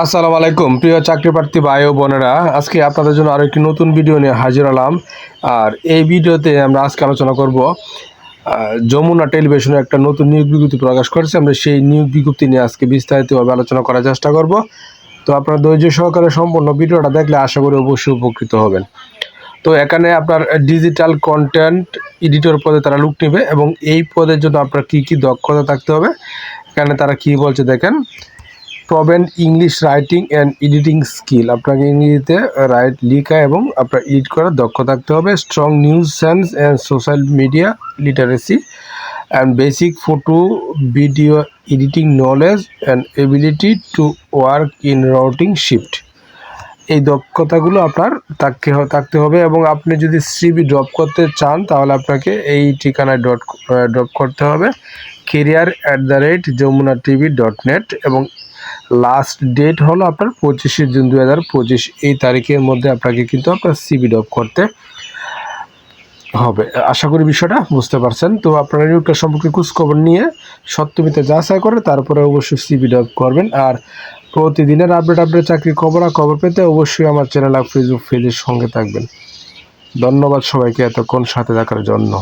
আসসালামু আলাইকুম। প্রিয় চাকরি প্রার্থী ভাই ও বোনেরা, আজকে আপনাদের জন্য আরও একটি নতুন ভিডিও নিয়ে হাজির হলাম। আর এই ভিডিওতে আমরা আজকে আলোচনা করব যমুনা টেলিভিশনে একটা নতুন নিয়োগ বিজ্ঞপ্তি প্রকাশ করেছে। আমরা সেই নিয়োগ বিজ্ঞপ্তি নিয়ে আজকে বিস্তারিতভাবে আলোচনা করার চেষ্টা করব। তো আপনারা ধৈর্য সহকারে সম্পূর্ণ ভিডিওটা দেখলে আশা করি অবশ্যই উপকৃত হবেন। তো এখানে আপনার ডিজিটাল কন্টেন্ট এডিটর পদে তারা লুক নেবে এবং এই পদের জন্য আপনার কী কী দক্ষতা থাকতে হবে? এখানে তারা কি বলছে দেখেন proven English writing and editing skill আপনাকে ইংরেজিতে রাইট লেখা এবং আপনার এডিট করার দক্ষ থাকতে হবে। Strong news sense and social media literacy and basic photo video editing knowledge and ability to work in rotating shift এই দক্ষতাগুলো আপনার থাকতে থাকতে হবে এবং আপনি যদি সিবি ড্রপ করতে চান, তাহলে আপনাকে এই ঠিকানায় ডট ড্রপ করতে হবে। Career at the rate Jamuna TV dot net এবং লাস্ট ডেট হলো আপনার পঁচিশে জুন দু হাজার পঁচিশ। এই তারিখের মধ্যে আপনাকে কিন্তু আপনার সিবি ড্রপ করতে হবে। আশা করি বিষয়টা বুঝতে পারছেন। তো আপনারা নিয়োগটা সম্পর্কে খোঁজখবর নিয়ে সত্যমিতে যাচাই করে তারপরে অবশ্যই সিবি ড্রপ করবেন। আর প্রতিদিনের আপডেট আপডেট চাকরির খবর আর খবর পেতে অবশ্যই আমার চ্যানেল আর ফেসবুক পেজের সঙ্গে থাকবেন। ধন্যবাদ সবাইকে এতক্ষণ সাথে থাকার জন্য।